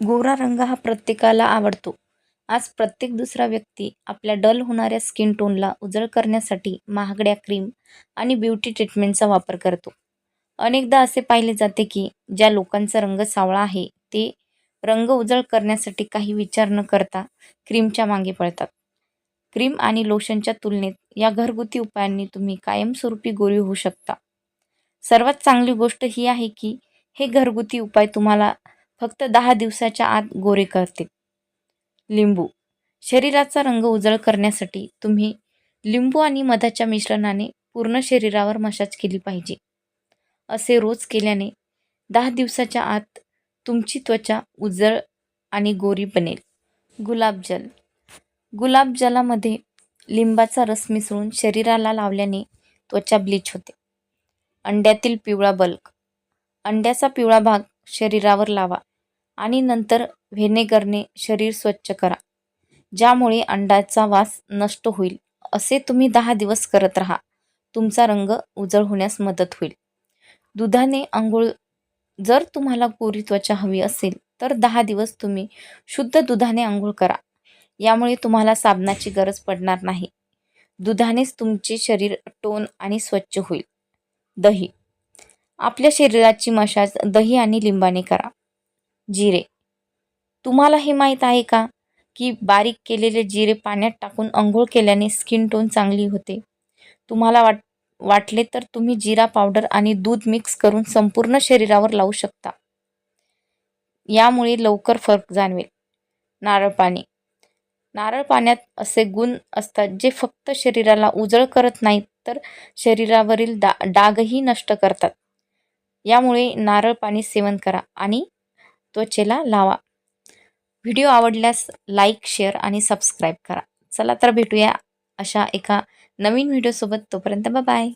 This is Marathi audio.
गोरा रंग हा प्रत्येकाला आवडतो. आज प्रत्येक दुसरा व्यक्ती आपल्या डल होणाऱ्या स्किन टोनला उजळ करण्यासाठी महागड्या क्रीम आणि ब्युटी ट्रीटमेंटचा वापर करतो. अनेकदा असे पाहिले जाते की ज्या लोकांचा रंग सावळा आहे ते रंग उजळ करण्यासाठी काही विचार न करता क्रीमच्या मागे पळतात. क्रीम आणि लोशनच्या तुलनेत या घरगुती उपायांनी तुम्ही कायमस्वरूपी गोरी होऊ शकता. सर्वात चांगली गोष्ट ही आहे की हे घरगुती उपाय तुम्हाला फक्त दहा दिवसाच्या आत गोरे करतील. लिंबू. शरीराचा रंग उजळ करण्यासाठी तुम्ही लिंबू आणि मधाच्या मिश्रणाने पूर्ण शरीरावर मसाज केली पाहिजे. असे रोज केल्याने दहा दिवसाच्या आत तुमची त्वचा उजळ आणि गोरी बनेल. गुलाबजल गुलाबजलामध्ये लिंबाचा रस मिसळून शरीराला लावल्याने त्वचा ब्लीच होते. अंड्यातील पिवळा बल्क. अंड्याचा पिवळा भाग शरीरावर लावा. आणि नंतर व्हेनेगरने शरीर स्वच्छ करा ज्यामुळे अंडाचा वास नष्ट होईल. असे तुम्ही दहा दिवस करत राहा. तुमचा रंग उजळ होण्यास मदत होईल. दुधाने आंघोळ जर तुम्हाला गोरी त्वचा हवी असेल तर दहा दिवस तुम्ही शुद्ध दुधाने आंघोळ करा. यामुळे तुम्हाला साबणाची गरज पडणार नाही. दुधानेच तुमचे शरीर टोन आणि स्वच्छ होईल. दही. आपल्या शरीराची मशाज दही आणि लिंबाने करा. जिरे. तुम्हाला हे माहीत आहे का की बारीक केलेले जिरे पाण्यात टाकून अंघोळ केल्याने स्किन टोन चांगली होते? तुम्हाला वाट वाटले तर तुम्ही जिरा पावडर आणि दूध मिक्स करून संपूर्ण शरीरावर लावू शकता. यामुळे लवकर फरक जाणवेल. नारळ पाणी. नारळ पाण्यात असे गुण असतात जे फक्त शरीराला उजळ करत नाहीत तर शरीरावरील डा डागही नष्ट करतात. यामुळे नारळ पाणी सेवन करा आणि त्वचेला लावा. व्हिडिओ आवडल्यास लाईक शेअर आणि सबस्क्राईब करा. चला तर भेटूया अशा एका नवीन व्हिडिओसोबत. तोपर्यंत बाय